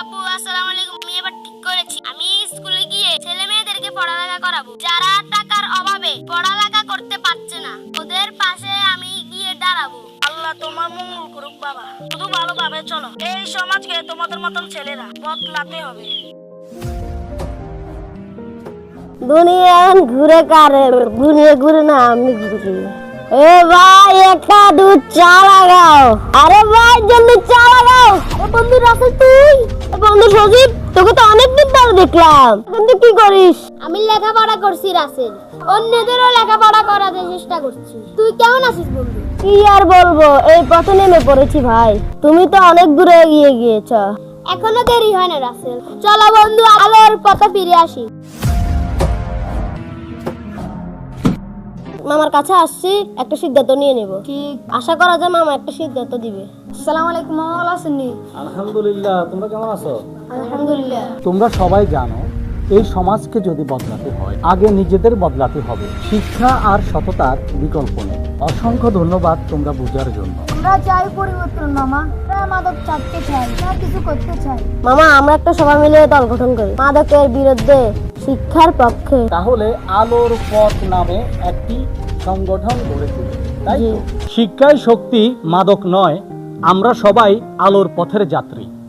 আব্বু আসসালামু আলাইকুম। আমি এবার ঠিক করেছি। আমি স্কুলে গিয়ে ছেলে মেয়েদেরকে পড়ালেখা করাবো। যারা টাকার অভাবে পড়ালেখা করতে পারছে না ওদের পাশে আমি গিয়ে দাঁড়াবো। আল্লাহ তোমার মঙ্গল করুক বাবা। শুধু ভালোভাবে চলো। এই সমাজকে তোমাদের মতন ছেলেরা বদলাতে হবে। দুনিয়া ঘুরে কারে দুনিয়া ঘুরে না আমি ঘুরি। এ ভাই একটা দুধ চা লাগাও আরে ভাই জলদি সজীব তোকে তো অনেকদিন পরে দেখলাম। এখন তুই কি করিস? আমি লেখাপড়া করছি রাসেল। অন্যদেরও লেখাপড়া করাতে চেষ্টা করছি। তুই কেমন আছিস বন্ধু? কি আর বলব এই পথে নেমে পড়েছি ভাই। তুমি তো অনেক দূরে এগিয়ে গিয়েছ। এখনও দেরি হয় না রাসেল। চলো বন্ধু আলোর পথে ফিরে আসি। মামার কাছে আসছি একটা সিদ্ধান্ত নিয়ে নেব। ঠিক আশা করা যায় মামা একটা সিদ্ধান্ত দিবে। আসসালামু আলাইকুম ভালো আছেন আলহামদুলিল্লাহ তোমরা কেমন আছো? আলহামদুলিল্লাহ। তোমরা সবাই জানো এই সমাজকে যদি বদলাতে হয় আগে নিজেদের বদলাতে হবে। শিক্ষা আর সততার বিকল্প নেই। অসংখ্য ধন্যবাদ তোমরা বোঝার জন্য। আমরা চাই পরিবর্তন মামা। আমরা মাদক চাটতে চাই না কিছু করতে চাই। মামা আমরা একটা সবাই মিলে দল গঠন করি। মাদকের বিরুদ্ধে শিক্ষার পক্ষে। তাহলে আলোর পথ নামে একটি সংগঠন গড়ে তুলি তাই তো? শক্তি মাদক নয় আমরা সবাই আলোর পথের যাত্রী।